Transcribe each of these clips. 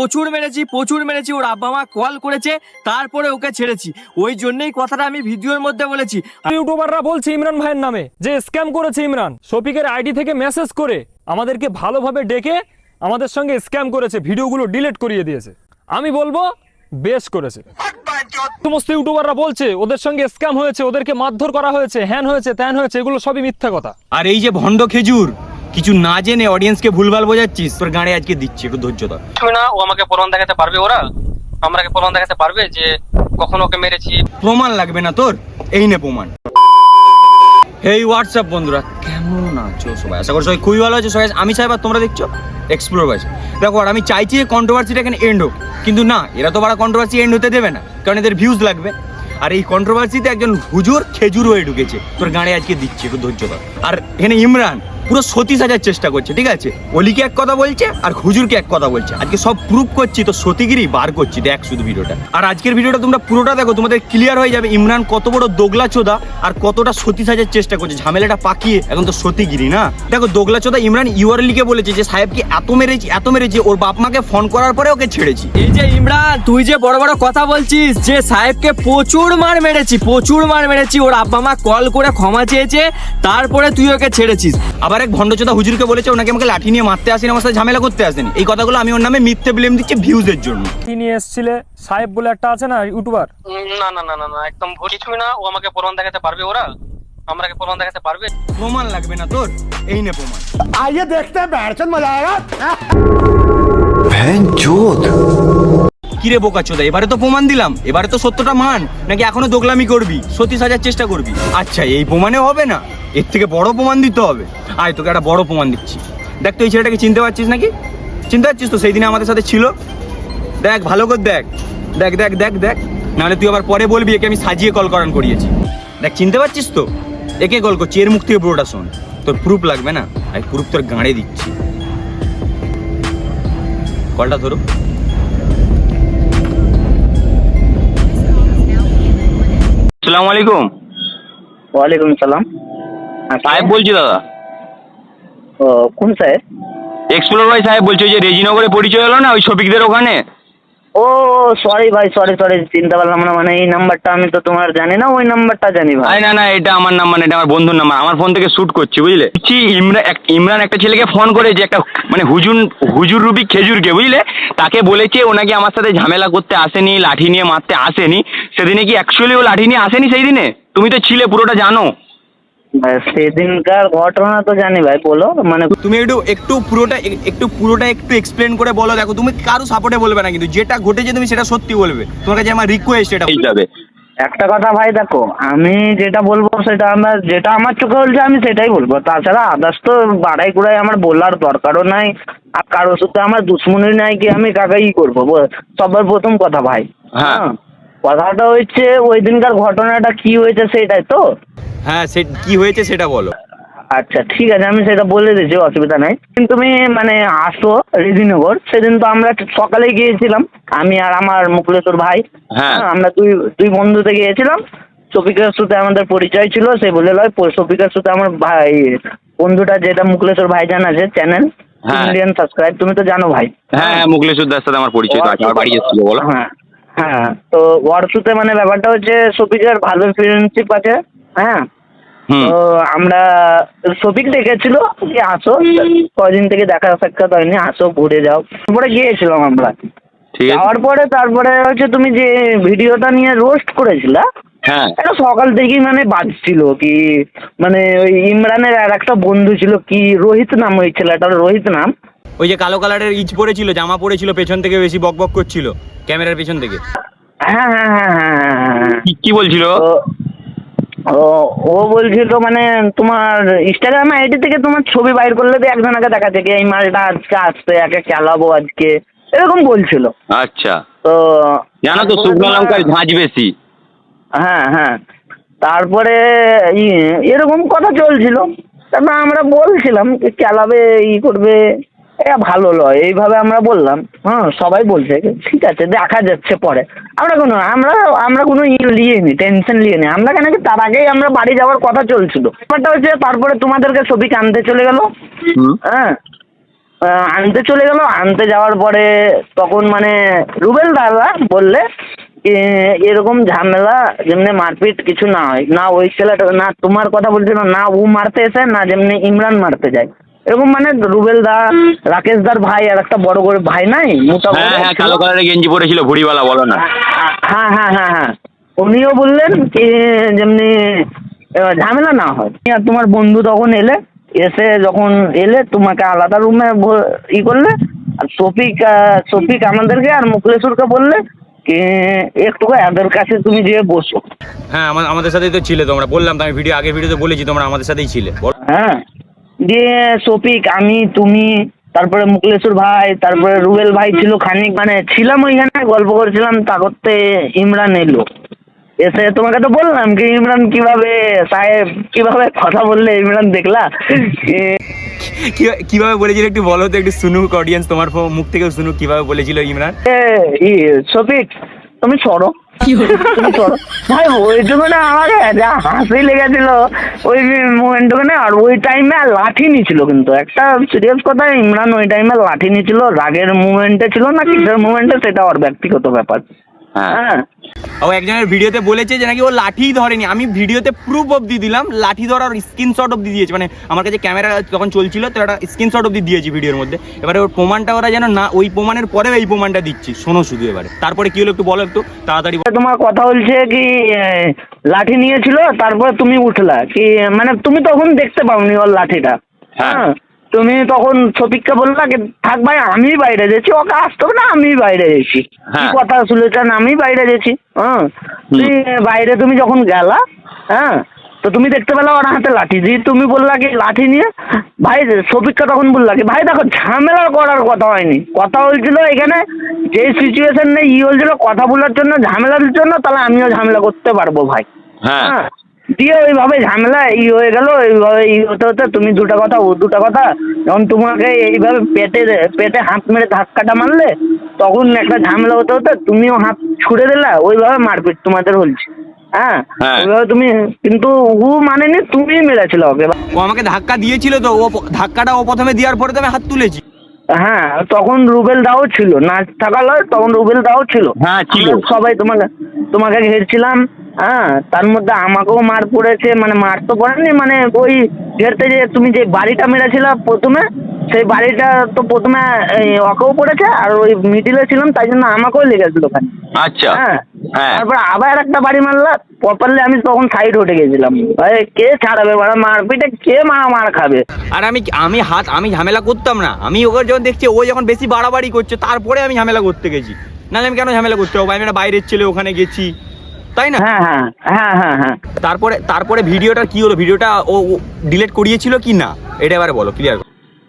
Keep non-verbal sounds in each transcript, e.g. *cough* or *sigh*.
প্রচুর মেরেছি প্রচুর মেরেছি। ওর আব্বা মা কল করেছে তারপরে ওকে ছেড়েছি। ওই জন্যই কথাটা আমি ভিডিওর মধ্যে বলেছি। ইউটিউবাররা বলছে ইমরান ভাইয়ের নামে যে স্ক্যাম করেছে ইমরান। শফিকের আইডি থেকে মেসেজ করে আমাদেরকে ভালোভাবে ডেকে আমাদের সঙ্গে স্ক্যাম করেছে ভিডিওগুলো ডিলিট করিয়ে দিয়েছে। আমি বলব বেশ করেছে। সমস্ত ইউটিউবাররা বলছে ওদের সঙ্গে স্ক্যাম হয়েছে ওদেরকে মারধর করা হয়েছে হ্যান হয়েছে ত্যান হয়েছে এগুলো সবই মিথ্যা কথা। আর এই যে ভণ্ড খেজুর কিছু না জেনে অডিয়েন্সকে ভুলভাল বোঝাচ্ছিস তোর গাড়ি আজকে দিচ্ছি একটু ধৈর্য ধর। না ও আমাকে প্রমাণ দেখাতে পারবে ওরা? আমাকে প্রমাণ দেখাতে পারবে যে কখন ওকে মেরেছি? প্রমাণ লাগবে না তোর এই নে প্রমাণ। এই হোয়াটসঅ্যাপ বন্ধুরা কেমন আছো সবাই? আশা করি সবাই খুবই ভালো আছো। সবাই আমি চাইবা তোমরা দেখছ? এক্সপ্লোর বাইস দেখো আর আমি চাইছি যে কন্ট্রোভার্সিটা এখানে এন্ড হোক কিন্তু না এরা তো বড় কন্ট্রোভার্সি এন্ড হতে দেবে না কারণ এদের ভিউজ লাগবে। আর এই কন্ট্রোভার্সিতে একজন হুজুর খেজুর হয়ে ঢুকেছে তোর গাড়ি আজকে দিচ্ছে একটু ধৈর্য ধর। আর এখানে ইমরান পুরো সতী সাজার চেষ্টা করছে ঠিক আছে? অলিকে এক কথা বলছে আর হুজুরকে এক কথা বলছে। আজকে সব প্রুফ করছি তো সতীগিরি বার করছি দেখ শুধু ভিডিওটা। আর আজকের ভিডিওটা তোমরা পুরোটা দেখো তোমাদের ক্লিয়ার হয়ে যাবে ইমরান কত বড় দোগলা চোদা আর কতটা সতী সাজার চেষ্টা করছে ঝামেলাটা পাকিয়ে এখন তো সতীগিরি না? দেখো দোগলা চোদা ইমরান ইউআরলিকে বলেছে যে সাহেবকে এত মেরেছি এত মেরেছি ওর বাপ মাকে ফোন করার পরে ওকে ছেড়েছি। এই যে ইমরান তুই যে বড় বড় কথা বলছিস যে সাহেবকে প্রচুর মার মেরেছি প্রচুর মার মেরেছি ওর আব্বা মা কল করে ক্ষমা চেয়েছে তারপরে তুই ওকে ছেড়েছিস। আবার আমার এক ভণ্ডচোদা হুজুরকে বলেছে ওনাকে আমাকে লাঠি নিয়ে মারতে আসেন আমার সাথে ঝামেলা করতে আসেন। এই কথাগুলো আমি ওর নামে মিথ্যে ব্লেম দিচ্ছি ভিউজের জন্য। কি নিয়ে এসেছিলে সাহেব বলে একটা আছে না ইউটিউবার? না না না না না একদম কিছুই না। ও আমাকে প্রমাণ দেখাতে পারবে ওরা? আমরাকে প্রমাণ দেখাতে পারবে? প্রমাণ লাগবে না তোর? এই নে প্রমাণ। আইয়ে দেখতে হ্যাঁ মজা আয়েগা ভ্যান কিরে বোকা চোদা? এবারে তো প্রমাণ দিলাম। এবারে তো সত্যটা মান। নাকি এখনও দোগলামি করবি? সত্যি সাজার চেষ্টা করবি। আচ্ছা এই প্রমাণে হবে না? এর থেকে বড় প্রমাণ দিতে হবে। আয়, তোকে একটা বড় প্রমাণ দিচ্ছি। দেখ, তুই এই ছেলেটাকে চিনতে পারছিস নাকি? চিনতে পারছিস তো? সেই দিনে আমাদের সাথে ছিল। দেখ, ভালো করে দেখ। দেখ দেখ দেখ দেখ। নাহলে তুই আবার পরে বলবি, একে আমি সাজিয়ে কল করান করিয়েছি। দেখ, চিনতে পারছিস তো? একে কল করছি। এর মুখ থেকে পুরোটা শোন। তোর প্রুফ লাগবে না? আমি প্রুফ তোর গাঁড়ে দিচ্ছি। কলটা ধরো। সালাম আলাইকুম। ওয়ালাইকুম সালাম। হ্যাঁ, সাহেব বলছি দাদা। ও কোন সাহেব? এক্সপ্লোর ভাই সাহেব বলছি যে রেজিনগরে পরিচয় হলো না ওই শফিকদের ওখানে? ও সরি ভাই সরি সরি চিনতে পারলাম না মানে এই নাম্বারটা আমি তো তোমার জানি না, ওই নাম্বারটা জানি ভাই। না না, এটা আমার নাম্বার এটা আমার বন্ধুর নাম্বার আমার ফোন থেকে শুট করছি, বুঝলে? বলছি ইমরান ইমরান একটা ছেলেকে ফোন করেছে একটা মানে হুজুর হুজুর রুবি খেজুরকে, বুঝলে? তাকে বলেছে, ও নাকি আমার সাথে ঝামেলা করতে আসেনি, লাঠি নিয়ে মারতে আসেনি। সেদিনে কি অ্যাকচুয়ালি ও লাঠি নিয়ে আসেনি সেই দিনে? তুমি তো ছিলে, পুরোটা জানো। সেদিনকার ঘটনা তো জানি ভাই বলো। মানে তুমি একটু একটু পুরোটা একটু পুরোটা একটু এক্সপ্লেন করে বলো। দেখো তুমি কারও সাপোর্টে বলবে না কিন্তু যেটা ঘটেছে তুমি সেটা সত্যি বলবে। তোমার কাছে আমার রিকোয়েস্ট এটা যাবে একটা কথা ভাই দেখো আমি যেটা বলব সেটা আমার যেটা আমার চোখে বলছে আমি সেটাই বলব। তাছাড়া আদার্স তো বাড়াই কুড়াই আমার বলার দরকারও নাই আর কারোর সাথে আমার দুশ্মনী নাই কি আমি কাকে ই করব? বল- সবার প্রথম কথা ভাই। হ্যাঁ। কথাটা হচ্ছে ওই দিনকার ঘটনাটা কি হয়েছে সেটাই তো। হ্যাঁ সে কি হয়েছে সেটা বলো। আচ্ছা ঠিক আছে আমি সেটা বলে দিচ্ছি অসুবিধা নাই। কিন্তু তুমি মানে আসো রেজিনগর সেদিন তো আমরা সকালে গিয়েছিলাম আমি আর আমার মুকুলেশ্বর ভাই। হ্যাঁ। আমরা দুই দুই বন্ধুতে গিয়েছিলাম। শফিকের সাথে আমাদের পরিচয় ছিল সে বলে লয় শফিকের সাথে আমার ভাই বন্ধুটা যেটা মুকুলেশ্বর ভাইজান আছে চ্যানেল হ্যাঁ। ইন্ডিয়ান সাবস্ক্রাইব তুমি তো জানো ভাই। হ্যাঁ হ্যাঁ মুকলেশ্বর দাস সাথে আমার পরিচয় আছে আমার বাড়ি এসেছিল বলো। হ্যাঁ। হ্যাঁ তো ওয়ার্কশুতে মানে ব্যাপারটা হচ্ছে শফিকের ভালো ফ্রেন্ডশিপ আছে হ্যাঁ? তো আমরা শফিক ডেকেছিল যে আসো কদিন থেকে দেখা সাক্ষাৎ হয়নি আসো ঘুরে যাও। তারপরে গিয়েছিলাম আমরা। যাওয়ার পরে তারপরে হচ্ছে তুমি যে ভিডিওটা নিয়ে রোস্ট করেছিলা হ্যাঁ। এটা সকাল থেকেই মানে বাজছিল কি মানে ওই ইমরানের আর একটা বন্ধু ছিল কি রোহিত নাম ওই ছেলেটার রোহিত নাম। ওই যে কালো কালারের ইচ পড়েছিল জামা পড়েছিল পেছন থেকে বেশি বক বক করছিল ক্যামেরার পেছন থেকে। হ্যাঁ হ্যাঁ হ্যাঁ হ্যাঁ হ্যাঁ হ্যাঁ কি কি বলছিল? ও ও বলছিল মানে তোমার ইনস্টাগ্রাম আইডি থেকে তোমার ছবি বাইর করলে তো একজনকে দেখাচ্ছে কি এই মালটা আজকে আসতে একে খেলাবো আজকে। এরকম বলছিল। আচ্ছা। তো জানো তো তারপরে শুকনো লঙ্কার ঝাঁঝ বেশি। হ্যাঁ হ্যাঁ। তারপরে ই- এরকম কথা চলছিল। তারপর আমরা বলছিলাম যে খেলাবে ই করবে। এটা ভালো লয়। এইভাবে আমরা বললাম হ্যাঁ সবাই বলছে ঠিক আছে দেখা যাচ্ছে পরে। আমরা কোনো আমরা আমরা কোনো ই নিইনি টেনশন নিইনি আমরা কেন কি তার আগেই আমরা বাড়ি যাওয়ার কথা চলছিল। ব্যাপারটা হচ্ছে তারপরে তোমাদেরকে ছবি আনতে চলে গেল। হ্যাঁ আনতে চলে গেল। আনতে যাওয়ার পরে তখন মানে রুবেল দাদা বললে এ, এরকম ঝামেলা যেমনি মারপিট কিছু না হয়। না ওই ছেলেটা না তোমার কথা বলছিল না ও মারতে এসে না যেমনি ইমরান মারতে যায়। এরকম মানে রুবেল দা রাকেশ দার ভাই আর একটা বড় করে ভাই নাই মোটা হ্যাঁ হ্যাঁ কালো কালারের গেঞ্জি পরেছিল ভুড়িওয়ালা বলো না। হ্যাঁ হ্যাঁ হ্যাঁ হ্যাঁ। উনিও বললেন কি যেমনি ঝামেলা না হয়। আর তোমার বন্ধু তখন এলে এসে যখন এলে তোমাকে আলাদা রুমে ই করলে আর শফিক শফিক আমাদেরকে আর মুকলেশ্বরকে বললে কি একটু এদের কাছে তুমি যেয়ে বসো। হ্যাঁ আমা- আমাদের সাথেই তো ছিলে তোমরা। বললাম তো আমি ভিডিও আগের ভিডিওতে বলেছি তোমরা আমাদের সাথেই ছিলে। হ্যাঁ। দিয়ে শফিক আমি তুমি তারপরে মুকলেশ্বর ভাই তারপরে রুবেল ভাই ছিল খানিক মানে ছিলাম ওইখানে গল্প করছিলাম তা করতে ইমরান এলো। এসে তোমাকে তো বললাম কি ইমরান কীভাবে সাহেব কীভাবে কথা বললে ইমরান দেখলা? *laughs* কীভাবে বলেছিল একটু বলো তো একটু শুনুক অডিয়েন্স তোমার মুখ থেকে শুনুক কীভাবে বলেছিল ইমরান। শফিক তুমি সরো তুমি সরো ভাই ওইটুকুনে আমাকে যা হাসি লেগেছিল। ওই মোমেন্টুকুনে আর ওই টাইমে লাঠি নিছিল কিন্তু। একটা সিরিয়াস কথা ইমরান ওই টাইমে লাঠি নিছিল। রাগের মুভমেন্টে ছিল না কিসের মুভমেন্টে সেটা ওর ব্যক্তিগত ব্যাপার। হ্যাঁ। ও একজনের ভিডিওতে বলেছে যে নাকি ও লাঠিই ধরেনি। আমি ভিডিওতে প্রুফ অবধি দিলাম লাঠি ধরার স্ক্রিনশট অবধি দিয়েছি। মানে আমার কাছে ক্যামেরা যখন চলছিল তো একটা স্ক্রিনশট অবধি দিয়েছি ভিডিওর মধ্যে। এবারে ওর প্রমাণটা ওরা যেন না ওই প্রমাণের পরেও এই প্রমাণটা দিচ্ছি। শোনো শুধু এবারে। তারপরে কি হলো একটু বলো একটু তাড়াতাড়ি তোমার কথা বলছে কি লাঠি নিয়েছিল তারপরে তুমি উঠলা। কি মানে তুমি তখন দেখতে পাওনি ওর লাঠিটা। হ্যাঁ। তুমি তখন ছবিককে বললা কি থাক ভাই আমি বাইরে গেছি ওকে আসতে হবে না আমি বাইরে গেছি। কি হ্যাঁ। কথা শুনেছেন আমি বাইরে গেছি হ্যাঁ? তুই বাইরে তুমি যখন গেলা হ্যাঁ তো তুমি দেখতে পেলা ওর হাতে লাঠি। দিয়ে তুমি বললা কি লাঠি নিয়ে? ভাই শফিককে তখন বললা কি ভাই দেখো ঝামেলা করার কথা হয়নি। কথা হয়েছিল এখানে যে সিচুয়েশন নেই ই হয়েছিল কথা বলার জন্য ঝামেলার জন্য তাহলে আমিও ঝামেলা করতে পারব ভাই। হ্যাঁ। হ্যাঁ? দিয়ে ওইভাবে ঝামেলা ই হয়ে গেল ওইভাবে ই হতে হতে তুমি দুটো কথা ও দুটো কথা। যখন তোমাকে এইভাবে পেটে পেটে হাত মেরে ধাক্কাটা মারলে তখন একটা ঝামেলা হতে হতে তুমিও হাত ছুড়ে দিলা ওইভাবে মারপিট তোমাদের হলছে হ্যাঁ? হ্যাঁ। ওইভাবে তুমি কিন্তু ও মানেনি তুমি মেরেছিল ওকে। ও আমাকে ধাক্কা দিয়েছিল তো ও ধাক্কাটা ও প্রথমে দেওয়ার পরে তো আমি হাত তুলেছি। হ্যাঁ তখন রুবেল দাও ছিল নাচ থাকা লয় তখন রুবেল দাও ছিল। হ্যাঁ, ছিল। সবাই তোমাকে তোমাকে ঘেরছিলাম। হ্যাঁ তার মধ্যে আমাকেও মার পড়েছে মানে মার তো পড়েনি মানে ওই ঘেরতে যে তুমি যে বাড়িটা মেরেছিল প্রথমে সেই বাড়িটা তো প্রথমে এই, ওকেও পড়েছে আর ওই মিডিলে ছিলাম তাই জন্য আমাকেও লেগেছিল ওখানে। আচ্ছা হ্যাঁ হ্যাঁ। তারপর আবার একটা বাড়ি মারলা প্রপারলি আমি তখন সাইড উঠে গেছিলাম। ভাই কে ছাড়াবে মানে মারপিটে কে মা মার খাবে? আর আমি আমি হাত আমি ঝামেলা করতাম না। আমি ওকে যখন দেখছি ও যখন বেশি বাড়াবাড়ি করছে তারপরে আমি ঝামেলা করতে গেছি। নাহলে আমি কেন ঝামেলা করতে যাব? আমি একটা বাইরের ছেলে ওখানে গেছি। তাই না? হ্যাঁ হ্যাঁ হ্যাঁ হ্যাঁ হ্যাঁ। তারপরে তারপরে ভিডিওটা কি হলো? ভিডিওটা ও ডিলিট করিয়েছিল কি না? এটা এবারে বলো ক্লিয়ার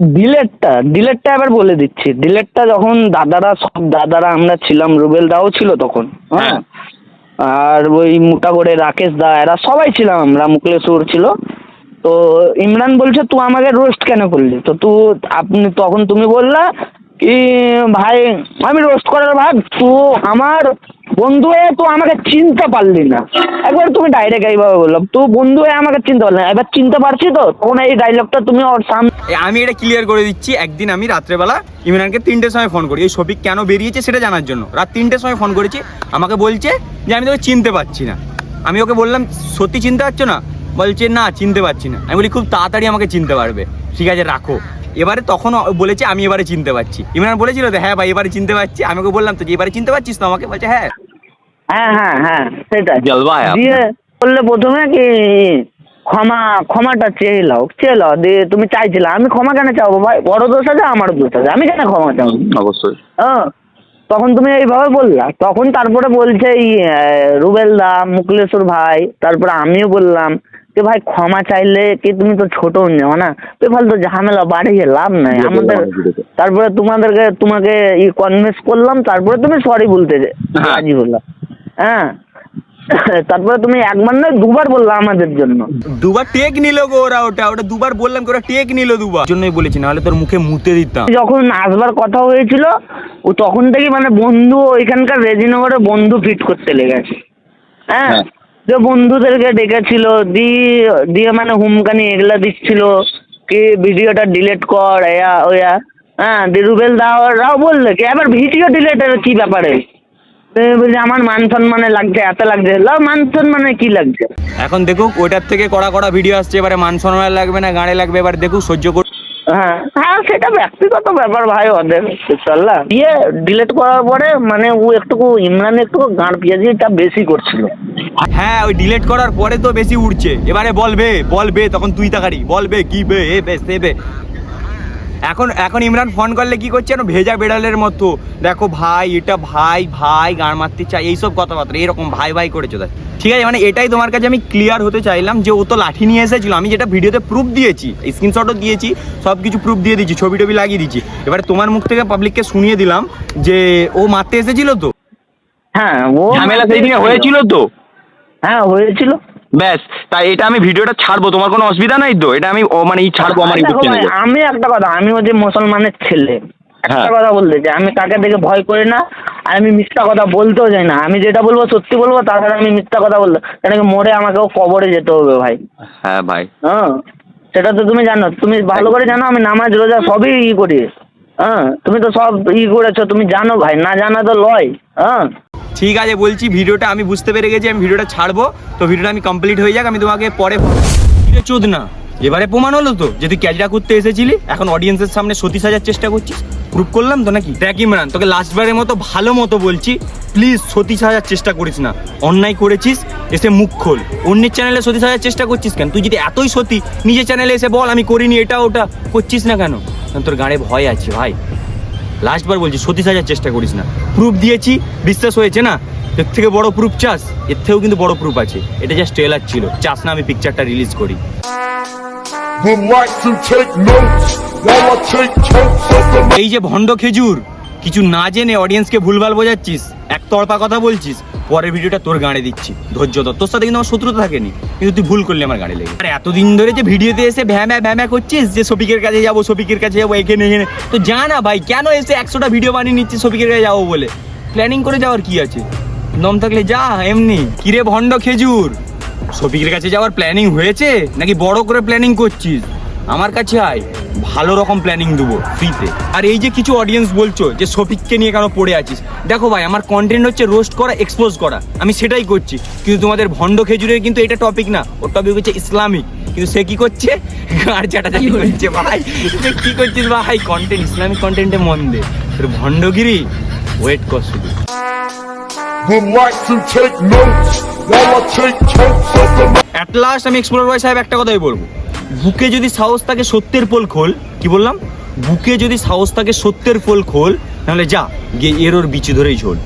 ডিলেটটা ডিলেটটা এবার বলে দিচ্ছি। ডিলেটটা যখন দাদারা সব দাদারা আমরা ছিলাম রুবেল দাও ছিল তখন হ্যাঁ? আর ওই মোটা করে রাকেশ দা এরা সবাই ছিলাম আমরা মুকলেশ্বর ছিল। তো ইমরান বলছে তুই আমাকে রোস্ট কেন করলি? তো তুই আপনি তখন তুমি বললা কি ভাই, আমি রোস্ট করার ভাগ তুই আমার বন্ধু হয়ে তো আমাকে চিনতে পারলি না। একবার তুমি ডাইরেক্ট এইভাবে বললাম, তো বন্ধু হয়ে আমাকে চিনতে পারলি না। এবার চিনতে পারছি তো, তখন এই ডায়লগটা তুমি ওর সামনে আমি এটা ক্লিয়ার করে দিচ্ছি, একদিন আমি রাত্রেবেলা ইমরানকে তিনটের সময় ফোন করি। এই শফিক কেন বেরিয়েছে সেটা জানার জন্য। রাত তিনটের সময় ফোন করেছি, আমাকে বলছে যে আমি তোকে চিনতে পারছি না। আমি ওকে বললাম, সত্যি চিনতে পারছ না? বলছে না চিনতে পারছি না। আমি বলি খুব তাড়াতাড়ি আমাকে চিনতে পারবে। ঠিক আছে রাখো। এবারে তখন বলেছে আমি এবারে চিনতে পারছি। ইমরান বলেছিল তো হ্যাঁ ভাই এবারে চিনতে পারছি। আমি ওকে বললাম তো যে এবারে চিনতে পারছিস তো আমাকে? বলছে হ্যাঁ। হ্যাঁ হ্যাঁ হ্যাঁ সেটাই। জলবা দিয়ে বললে প্রথমে কি ক্ষমা ক্ষমাটা চেয়ে লাও চেয়ে লাও দিয়ে তুমি চাইছিলে আমি ক্ষমা কেন চাবো ভাই? বড় দোষ আছে আমার দোষ আছে। আমি কেন ক্ষমা চাবো? অবশ্যই। হ্যাঁ তখন তুমি এইভাবে বললা। তখন তারপরে বলছে এই আহ, রুবেল দা মুকলেশ্বর ভাই তারপরে আমিও বললাম যে ভাই ক্ষমা চাইলে কি তুমি তো ছোট নেও না? তো ফালতু ঝামেলা বাড়িয়ে লাভ নাই। আমাদের তারপরে তোমাদেরকে তোমাকে ই কনভিন্স করলাম তারপরে তুমি সরি বলতে হ্যাঁ। রাজি হলাম হ্যাঁ। তারপরে তুমি একবার নয় দুবার বললা আমাদের জন্য। দুবার টেক নিল গো ওরা ওটা ওটা দুবার বললাম ওরা টেক নিল দুবার। জন্যই বলেছি নাহলে তোর মুখে মুতে দিতাম। যখন আসবার কথা হয়েছিল ও তখন থেকে মানে বন্ধু ওইখানকার রেজিনগরে বন্ধু ফিট করতে লেগেছে। হ্যাঁ? হ্যাঁ। যে বন্ধুদেরকে ডেকেছিল, দিয়ে দিয়ে মানে হুমকানি এগুলা দিচ্ছিল কি ভিডিওটা ডিলিট কর, এয়া, ওয়া। হ্যাঁ রুবেল দাওয়াররাও বললে কি, এবার ভিডিও ডিলেটের কি ব্যাপারে? বলছে, আমার মান সম্মানে লাগছে, এত লাগছে। লাও মান সম্মানে কি লাগছে? এখন দেখুক, ওইটার থেকে কড়া কড়া ভিডিও আসছে, এবারে মান সম্মান লাগবে না গাড়ে লাগবে, এবার দেখুক সহ্য কর হ্যাঁ। হ্যাঁ সেটা ব্যক্তিগত ব্যাপার ভাই, ওদের চল্লা দিয়ে ডিলেট করার পরে মানে ও একটু ইমরান একটু গাঁড় পেঁয়াজিটা বেশি করছিল। হ্যাঁ ওই ডিলেট করার পরে তো বেশি উঠছে এবারে বলবে বলবে তখন তুই তাকারি। বলবে কি বে, এ বে, সে বে। এখন এখন ইমরান ফোন করলে কি করছে যেন ভেজা বেড়ালের মতো? দেখো ভাই এটা ভাই ভাই গান মারতে চাই এইসব কথাবার্তা এরকম ভাই ভাই করেছ দেখ ঠিক আছে মানে এটাই তোমার কাছে আমি ক্লিয়ার হতে চাইলাম যে ও তো লাঠি নিয়ে এসেছিল। আমি যেটা ভিডিওতে প্রুফ দিয়েছি স্ক্রিনশটও দিয়েছি সব কিছু প্রুফ দিয়ে দিয়েছি ছবি টবি লাগিয়ে দিয়েছি। এবারে তোমার মুখ থেকে পাবলিককে শুনিয়ে দিলাম যে ও মারতে এসেছিল তো? হ্যাঁ ও ঝামেলা সেই দিনে হয়েছিল তো? হ্যাঁ হয়েছিল। ব্যাস তাই এটা আমি ভিডিওটা ছাড়বো তোমার কোনো অসুবিধা নাই তো? এটা আমি মানে ছাড়বো আমার ইউটিউব চ্যানেলে আমি একটা কথা আমি যে মুসলমানের ছেলে একটা হ্যাঁ। কথা বলতে চাই আমি কাকে দেখে ভয় করি না আর আমি মিথ্যা কথা বলতেও যাই না। আমি যেটা বলব সত্যি বলব তাছাড়া আমি মিথ্যা কথা বলব কেন কি মরে আমাকেও কবরে যেতে হবে ভাই। হ্যাঁ ভাই। হ্যাঁ সেটা তো তুমি জানো তুমি ভালো করে জানো আমি নামাজ রোজা সবই ই করি। হ্যাঁ তুমি তো সব ই করেছ, তুমি জানো ভাই, না জানা তো লয় হ্যাঁ। ঠিক আছে, বলছি ভিডিওটা আমি বুঝতে পেরে গেছি, আমি ভিডিওটা ছাড়বো, তো ভিডিওটা আমি কমপ্লিট হয়ে যাক, আমি তোমাকে পরে চোদ না, এবারে প্রমাণ হলো তো যে তুই ক্যাজরা করতে এসেছিলি, এখন অডিয়েন্সের সামনে সতী সাজার চেষ্টা করছিস প্রুভ করলাম তো নাকি? দেখ ইমরান, তোকে লাস্টবারের মতো ভালো মতো বলছি প্লিজ সতী সাজার চেষ্টা করিস না, অন্যায় করেছিস, এসে মুখ খোল, অন্যের চ্যানেলে সতী সাজার চেষ্টা করছিস কেন? তুই যদি এতই সতী, নিজের চ্যানেলে এসে বল, আমি করিনি, এটা ওটা, করছিস না কেন? তোর গাড়ে ভয় আছে ভাই। লাস্টবার বলছি সতী সাজার চেষ্টা করিস না। প্রুফ দিয়েছি বিশ্বাস হয়েছে না? এর থেকে বড় প্রুফ চাস? এর থেকেও কিন্তু বড় প্রুফ আছে। এটা জাস্ট ট্রেলার ছিল। চাস না আমি পিকচারটা রিলিজ করি। এই যে ভণ্ড খেজুর কিছু না জেনে অডিয়েন্সকে ভুলভাল বোঝাচ্ছিস? এক একতরফা কথা বলছিস? পরের ভিডিওটা তোর গাড়ে দিচ্ছি। ধৈর্য ধর। তোর সাথে কিন্তু আমার শত্রুতা থাকেনি। কিন্তু তুই ভুল করলি আমার গাড়ি লেগে। আর এতদিন ধরে যে ভিডিওতে এসে ভ্যামা ভ্যামা করছিস যে শফিকের কাছে যাব শফিকের কাছে যাব, এখানে এখানে। তো যা না ভাই, কেন এসে একশোটা ভিডিও বানিয়ে নিচ্ছিস শফিকের কাছে যাব বলে? প্ল্যানিং করে যাওয়ার কি আছে? দম থাকলে যা, এমনি। কিরে ভণ্ড খেজুর? শফিকের কাছে যাওয়ার প্ল্যানিং হয়েছে? নাকি বড় করে প্ল্যানিং করছিস? আমার কাছে আয়। ভালো রকম প্ল্যানিং দেবো ফ্রিতে আর এই যে কিছু অডিয়েন্স বলছো যে শফিককে নিয়ে কেন পড়ে আছিস দেখো ভাই আমার কন্টেন্ট হচ্ছে রোস্ট করা এক্সপোজ করা। আমি সেটাই করছি। কিন্তু তোমাদের ভণ্ড খেজুরের কিন্তু এটা টপিক না। ওর টপিক হচ্ছে ইসলামিক। কিন্তু সে কি করছে? আর চাটাচাটি করছে ভাই। তুই কি করছিস ভাই? কন্টেন্ট ইসলামিক কন্টেন্টে মন দে। তোর ভণ্ডগিরি ওয়েট কর শুধু। অ্যাট লাস্ট আমি এক্সপ্লোর বয় সাহেব একটা কথাই বলব। বুকে যদি সাহস থাকে সত্যের পোল খোল। কি বললাম? বুকে যদি সাহস থাকে সত্যের পোল খোল তাহলে যা, গিয়ে এরোর বিচি ধরেই ঝোল।